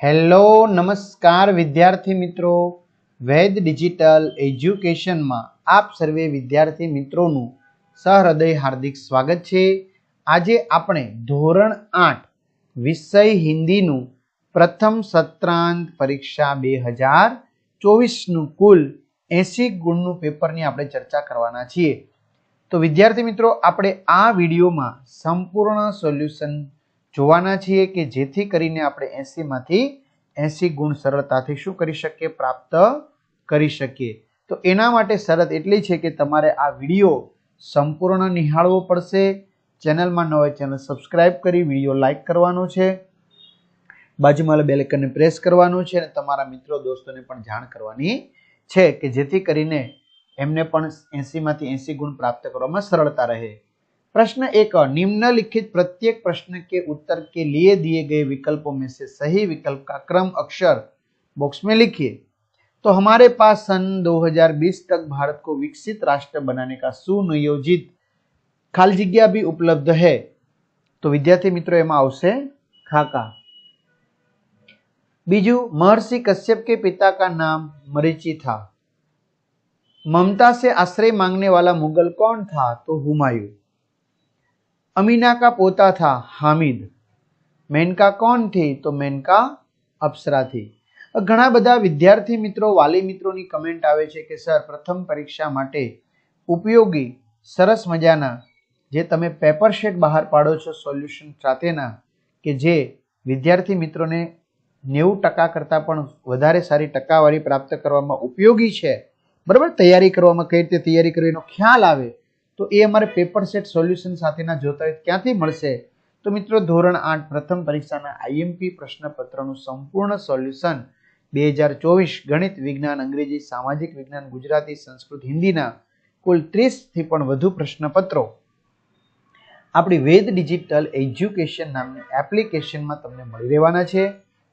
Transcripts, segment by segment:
Hello, નમસ્કાર વિદ્યાર્થી મિત્રો. વેદ ડિજિટલ એજ્યુકેશનમાં આપ સર્વે વિદ્યાર્થી મિત્રોનું સહૃદય હાર્દિક સ્વાગત છે. આજે આપણે ધોરણ આઠ, વિષય હિન્દીનું પ્રથમ સત્રાંત પરીક્ષા બે હજાર ચોવીસનું કુલ એસી ગુણનું પેપરની આપણે ચર્ચા કરવાના છીએ. તો વિદ્યાર્થી મિત્રો, આપણે આ વિડીયોમાં સંપૂર્ણ સોલ્યુશન જોવાના છીએ કે જેથી કરીને આપણે એંસીમાંથી એંસી ગુણ સરળતાથી શું કરી શકીએ, પ્રાપ્ત કરી શકીએ. તો એના માટે શરત એટલી છે કે તમારે આ વીડિયો સંપૂર્ણ નિહાળવો પડશે. ચેનલમાં ન હોય ચેનલ સબસ્ક્રાઇબ કરી વીડિયો લાઇક કરવાનો છે. બાજુમાં બેલેકનને પ્રેસ કરવાનું છે અને તમારા મિત્રો દોસ્તોને પણ જાણ કરવાની છે કે જેથી કરીને એમને પણ એંસીમાંથી એંસી ગુણ પ્રાપ્ત કરવામાં સરળતા રહે. प्रश्न एक और, निम्नलिखित प्रत्येक प्रश्न के उत्तर के लिए दिए गए विकल्पों में से सही विकल्प का क्रम अक्षर बॉक्स में लिखिए। तो हमारे पास सन 2020 तक भारत को विकसित राष्ट्र बनाने का सुनियोजित खाल जिज्ञा भी उपलब्ध है। तो विद्यार्थी मित्रों, एम आवश्य खाका। बीजू, महर्षि कश्यप के पिता का नाम मरीची था। ममता से आश्रय मांगने वाला मुगल कौन था? तो हुमायूं। अमीना का पोता था हामिद मेनका कौन थी तो मेनका અપ્સરા થી ઘણા બધા વિદ્યાર્થી મિત્રો વાલી મિત્રોની કમેન્ટ આવે છે કે સર પ્રથમ પરીક્ષા માટે ઉપયોગી સરસ મજાના જે તમે પેપર શેટ બહાર પાડો છો સોલ્યુશન સાથેના કે જે વિદ્યાર્થી મિત્રોને નેવું ટકા કરતાં પણ વધારે સારી ટકાવારી પ્રાપ્ત કરવામાં ઉપયોગી છે બરાબર તૈયારી કરવામાં કઈ રીતે તૈયારી કરવી એનો ખ્યાલ આવે તો એ અમારે પેપર સેટ સોલ્યુશન સાથેના જોતા હોય ક્યાંથી મળશે? તો મિત્રો, ધોરણ આઠ પ્રથમ પરીક્ષાના આઈએમપી પ્રશ્નપત્રનું સંપૂર્ણ સોલ્યુશન બે હજાર ચોવીસ ગણિત વિજ્ઞાન, અંગ્રેજી, સામાજિક વિજ્ઞાન, ગુજરાતી, સંસ્કૃત, હિન્દીના કુલ ત્રીસથી પણ વધુ પ્રશ્નપત્રો. આપણી વેદ ડિજિટલ એજ્યુકેશન નામની એપ્લિકેશનમાં તમને મળી રહેવાના છે,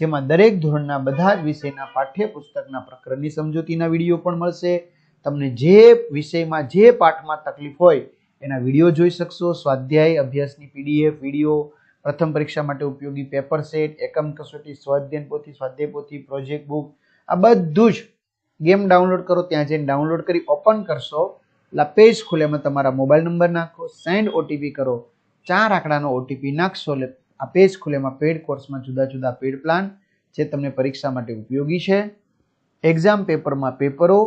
જેમાં દરેક ધોરણના બધા જ વિષયના પાઠ્યપુસ્તકના પ્રકરણની સમજૂતીના વીડિયો પણ મળશે તમને જે વિષયમાં, જે પાઠમાં તકલીફ હોય, એના વીડિયો જોઈ શકશો. સ્વાધ્યાય અભ્યાસની પીડીએફ, વીડિયો, પ્રથમ પરીક્ષા માટે ઉપયોગી પેપર સેટ, એકમ કસોટી સ્વાધ્યાય પોથી સ્વાધ્યાય પોથી, પ્રોજેક્ટ બુક, આ બધું જ ગેમ ડાઉનલોડ કરો, ત્યાં જઈને ડાઉનલોડ કરી ઓપન કરશો. એટલે પેજ ખુલે એમાં તમારા મોબાઈલ નંબર નાખો, સેન્ડ ઓટીપી કરો. ચાર આંકડાનો ઓટીપી નાખશો, એટલે આ પેજ ખુલે એમાં પેડ કોર્સમાં જુદા જુદા પેડ પ્લાન જે તમને પરીક્ષા માટે ઉપયોગી છે. એક્ઝામ પેપરમાં પેપરો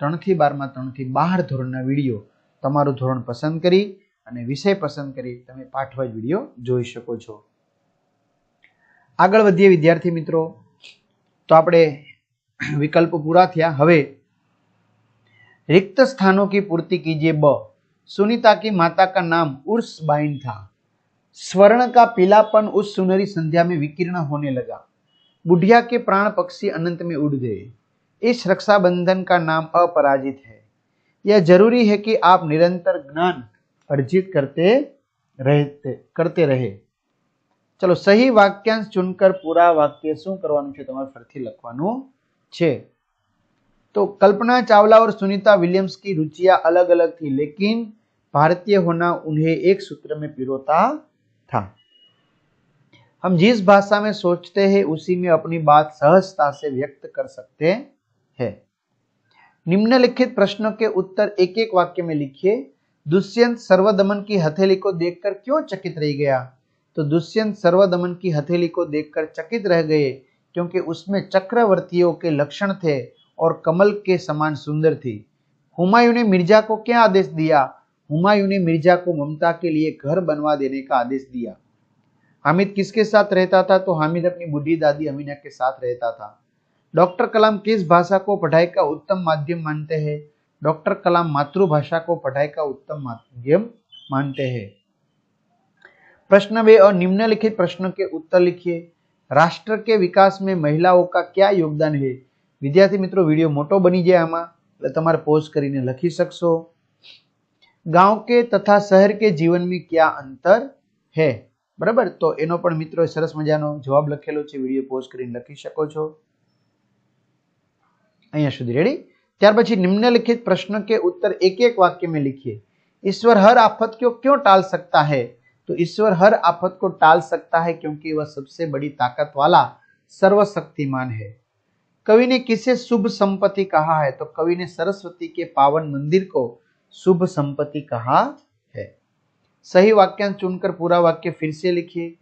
ત્રણથી બારમાં ત્રણથી બાર ધોરણના વિડીયો તમારું ધોરણ પસંદ કરી અને વિષય પસંદ કરી તમે પાઠવાજ વિડીયો જોઈ શકો છો આગળ વધીએ વિદ્યાર્થી મિત્રો તો આપણે વિકલ્પો પૂરા થયા હવે रिक्त स्थानों की पूर्ति कीजिए ब सुनीता की माता का नाम उर्स बाइन था स्वर्ण का पीलापन उस सुनहरी संध्या में विकीर्ण होने लगा बुढ़िया के प्राण पक्षी अनंत में उड़ गए इस रक्षाबंधन का नाम अपराजित है यह जरूरी है कि आप निरंतर ज्ञान अर्जित करते रहते करते रहे ચલો સહી વાક્યાંશ ચુનકર પૂરા વાક્ય શું કરવાનું છે તમારે ફરીથી લખવાનું છે तो कल्पना चावला और सुनीता विलियम्स की रुचियां अलग अलग थी लेकिन भारतीय होना उन्हें एक सूत्र में पिरोता था हम जिस भाषा में सोचते हैं उसी में अपनी बात सहजता से व्यक्त कर सकते हैं निम्नलिखित प्रश्नों के उत्तर एक एक वाक्य में लिखिए। दुष्यंत सर्वदमन की हथेली को देखकर क्यों चकित रह गया? तो दुष्यंत सर्वदमन की हथेली को देखकर चकित रह गए, क्योंकि उसमें चक्रवर्तियों के लक्षण थे और कमल के समान सुंदर थी। हुमायूं ने मिर्ज़ा को क्या आदेश दिया? हुमायूं ने मिर्ज़ा को ममता के लिए घर बनवा देने का आदेश दिया। हामिद किसके साथ रहता था? तो हामिद अपनी बुढ़ी दादी अमीना के साथ रहता था। डॉक्टर कलाम किस भाषा को पढ़ाई का उत्तम माध्यम मानते हैं डॉक्टर कलाम मातृभाषा को पढ़ाई का उत्तम माध्यम मानते हैं प्रश्न वे और निम्नलिखित प्रश्नों के उत्तर लिखिए राष्ट्र के विकास में महिलाओं का क्या योगदान है વિદ્યાર્થી મિત્રો વિડીયો મોટો બની જાય આમાં એટલે તમારે પોઝ કરીને લખી શકશો ગાંવ કે તથા શહેર કે જીવન में क्या अंतर है બરાબર તો એનો પણ મિત્રો સરસ મજાનો જવાબ લખેલો છે વિડીયો પોઝ કરીને લખી શકો છો અહીંયા સુધી રેડી ત્યાર પછી निम्नलिखित प्रश्न के उत्तर एक एक वाक्य में लिखिए ईश्वर हर आफत को क्यों टाल सकता है तो ईश्वर हर आफत को टाल सकता है क्योंकि वह सबसे बड़ी ताकत वाला सर्वशक्तिमान है कवि ने किसे शुभ संपत्ति कहा है तो कवि ने सरस्वती के पावन मंदिर को शुभ संपत्ति कहा है सही वाक्यांश चुनकर पूरा वाक्य फिर से लिखिए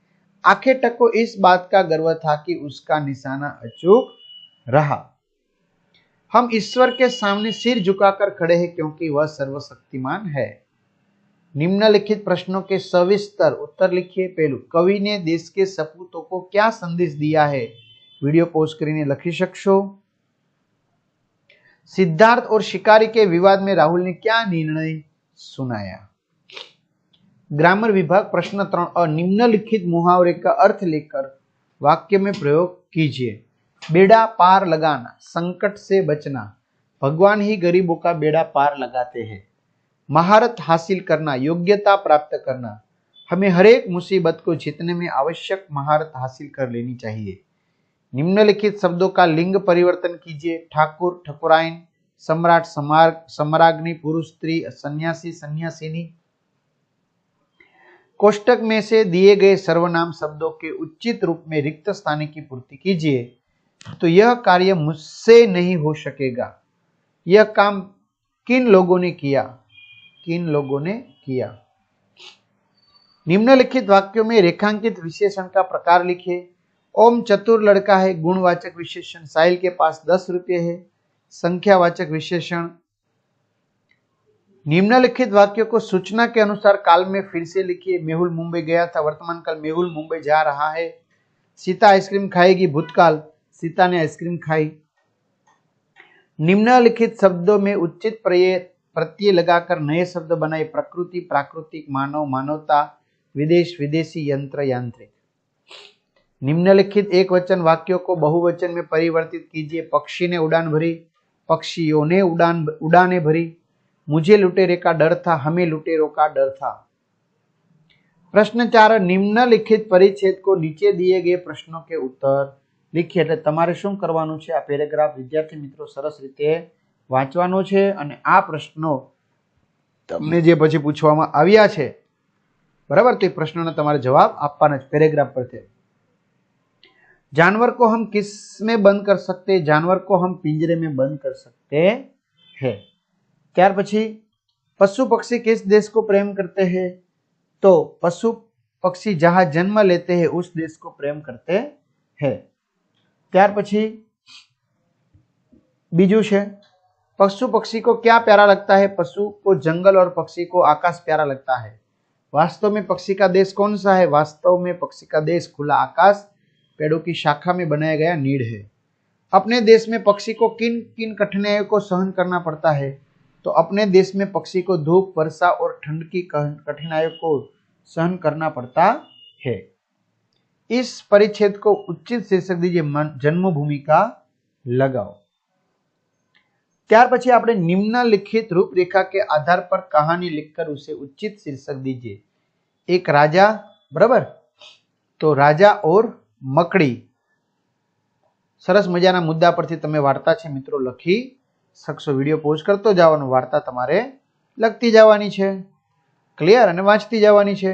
आखे टक को इस बात का गर्व था कि उसका निशाना अचूक रहा हम ईश्वर के सामने सिर झुकाकर खड़े हैं क्योंकि वह सर्वशक्तिमान है निम्नलिखित प्रश्नों के सविस्तर उत्तर लिखिए पहलू कवि ने देश के सपूतों को क्या संदेश दिया है વિડીયો પોઝ કરીને લખી શકશો सिद्धार्थ और शिकारी के विवाद में राहुल ने क्या निर्णय सुनाया ग्रामर विभाग प्रश्न त्रण और निम्नलिखित मुहावरे का अर्थ लेकर वाक्य में प्रयोग कीजिए बेड़ा पार लगाना, संकट से बचना। भगवान ही गरीबों का बेड़ा पार लगाते हैं। महारत हासिल करना, योग्यता प्राप्त करना। हमें हर एक मुसीबत को जीतने में आवश्यक महारत हासिल कर लेनी चाहिए। निम्नलिखित शब्दों का लिंग परिवर्तन कीजिए। ठाकुर ठकुराइन सम्राट समार सम्राग्नि पुरुष, स्त्री, सन्यासी, सन्यासिनी। कोष्टक में से दिए गए सर्वनाम शब्दों के उचित रूप में रिक्त स्थान की पूर्ति कीजिए। तो यह कार्य मुझसे नहीं हो सकेगा। यह काम किन लोगों ने किया? किन लोगों ने किया? निम्नलिखित वाक्यों में रेखांकित विशेषण का प्रकार लिखिए ओम चतुर लड़का है, गुणवाचक विशेषण, साहिल के पास दस रुपये है। संख्यावाचक विशेषण। निम्नलिखित वाक्यों को सूचना के अनुसार काल में फिर से लिखिए। मेहुल मुंबई गया था, वर्तमान काल मेहुल मुंबई जा रहा है। सीता आइसक्रीम खाएगी, भूतकाल। सीता ने आइसक्रीम खाई। निम्नलिखित शब्दों में उचित प्रत्यय लगाकर नए शब्द बनाए। प्रकृति, प्राकृतिक, मानव, मानवता, विदेश, विदेशी, यंत्र, यांत्रिक। निम्नलिखित एक वचन वाक्यों को बहुवचन में परिवर्तित कीजिए। पक्षी ने उड़ान भरी, पक्षियों ने उड़ान, उड़ाने भरी। मुझे लुटेरे का डर था, हमें लुटेरों का डर था। प्रश्न चार निम्नलिखित परिच्छेद को नीचे दिए गए प्रश्नों के उत्तर। લીખીએ એટલે તમારે શું કરવાનું છે આ પેરેગ્રાફ વિદ્યાર્થી મિત્રો સરસ રીતે વાંચવાનો છે અને આ પ્રશ્નો તમને જે પછી પૂછવામાં આવ્યા છે બરાબર તો એ પ્રશ્નોના તમારે જવાબ આપવાના છે પેરેગ્રાફ પરથી जानवर को हम किस में बंद कर सकते हैं जानवर को हम पिंजरे में बंद कर सकते हैं ત્યાર પછી पशु पक्षी किस देश को प्रेम करते हैं तो पशु पक्षी जहां जन्म लेते हैं उस देश को प्रेम करते हैं ત્યાર પછી બીજું છે पशु पक्षी को क्या प्यारा लगता है पशु को जंगल और पक्षी को आकाश प्यारा लगता है वास्तव में पक्षी का देश कौन सा है वास्तव में पक्षी का देश खुला आकाश पेड़ों की शाखा में बनाया गया नीड है अपने देश में पक्षी को किन किन कठिनाइयों को सहन करना पड़ता है तो अपने देश में पक्षी को धूप वर्षा और ठंड की कठिनाइयों को सहन करना पड़ता है इस परिच्छेद को उचित शीर्षक दीजिए जन्मभूमि का लगाओ ત્યાર પછી આપણે નિમ્નલિખિત રૂપરેખા के आधार पर कहानी लिखकर उसे उचित शीर्षक दीजिए एक राजा बराबर तो राजा और મકડી સરસ મજાના મુદ્દા પરથી તમે વાર્તા છે મિત્રો લખી શકશો વિડીયો પોઝ કરતો જવાનો વાર્તા તમારે લખતી જવાની છે ક્લિયર અને વાંચતી જવાની છે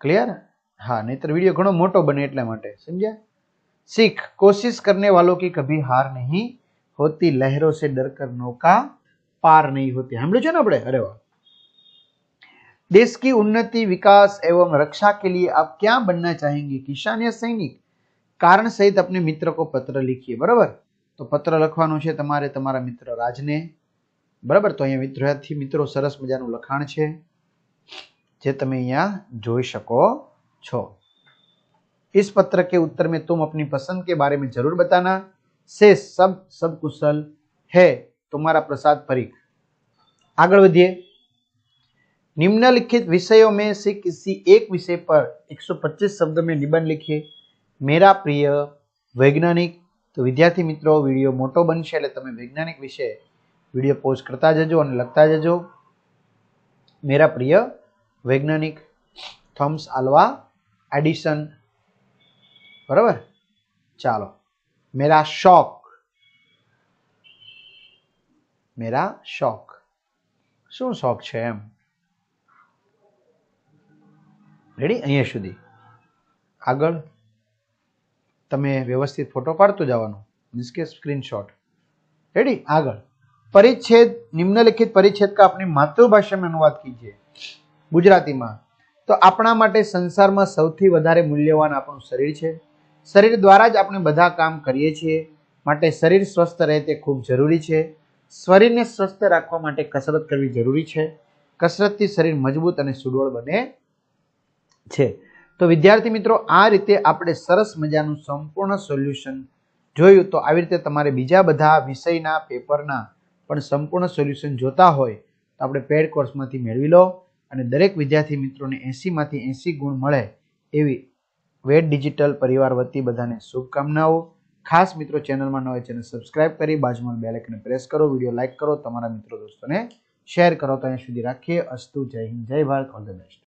ક્લિયર હા નહીતર વિડીયો ઘણો મોટો બને એટલા માટે સમજ્યા सीख कोशिश करने वालों की कभी हार नहीं होती लहरों से डर कर नौका पार नहीं होती સાંભળ્યું છે ને આપણે અરે વાહ देश की उन्नति विकास एवं रक्षा के लिए आप क्या बनना चाहेंगे किसान या सैनिक કારણ સહિત अपने મિત્ર કો પત્ર લીખીએ બરાબર તો પત્ર લખવાનું છે તમારે તમારા મિત્ર રાજને બરાબર તો અહીંયા વિદ્યાર્થી મિત્રો સરસ મજાનું લખાણ છે જે તમે અહીંયા જોઈ શકો છો इस पत्र के उत्तर में तुम अपनी पसंद के बारे में जरूर बताना शेष सब सब कुशल है तुम्हारा प्रसाद परीख આગળ વધીએ निम्नलिखित विषयों में से किसी एक विषय पर 125 शब्द में निबंध लिखिए मेरा प्रिय वैज्ञानिक તો વિદ્યાર્થી મિત્રો વિડીયો મોટો બનશે એટલે તમે વૈજ્ઞાનિક વિશે વિડીયો પોઝ કરતા જજો અને લખતા જજો મેરા પ્રિય વૈજ્ઞાનિક થોમ્સ આલ્વા એડિશન. બરાબર? ચાલો. મેરા શોખ. મેરા શોખ. શું શોખ છે એમ? રેડી અહીંયા સુધી. આગળ. તમે વ્યવસ્થિત ફોટો પાડતો જવાનો. મીન્સ કે સ્ક્રીનશોટ રેડી આગળ. પરિચ્છેદ, નિમ્નલિખિત પરિચ્છેદ કા આપની માતૃભાષા માં અનુવાદ કીજીએ. ગુજરાતીમાં. તો આપણા માટે સંસારમાં સૌથી વધારે મૂલ્યવાન આપણું શરીર છે. શરીર દ્વારા જ આપણે બધા કામ કરીએ છીએ. માટે શરીર સ્વસ્થ રહે તે ખૂબ જરૂરી છે. શરીરને સ્વસ્થ રાખવા માટે કસરત કરવી જરૂરી છે. કસરતથી શરીર મજબૂત અને સુડોળ બને છે. તો વિદ્યાર્થી મિત્રો, આ રીતે આપણે સરસ મજાનું સંપૂર્ણ સોલ્યુશન જોયું તો આવી રીતે તમારે બીજા બધા વિષયના પેપરના પણ સંપૂર્ણ સોલ્યુશન જોતા હોય તો આપણે પેડ કોર્સમાંથી મેળવી લો. અને દરેક વિદ્યાર્થી મિત્રોને એંસીમાંથી એંસી ગુણ મળે એવી વેટ ડિજિટલ પરિવાર વતી બધાને શુભકામનાઓ. ખાસ મિત્રો ચેનલમાં ન હોય ચેનલ સબસ્ક્રાઇબ કરી બાજુમાં બેલેકને પ્રેસ કરો, વીડિયો લાઇક કરો, તમારા મિત્રો દોસ્તોને શેર કરો. તો અહીંયા સુધી રાખીએ. અસ્તુ, જય હિન્દ, જય ભારત, ઓલ ધ બેસ્ટ.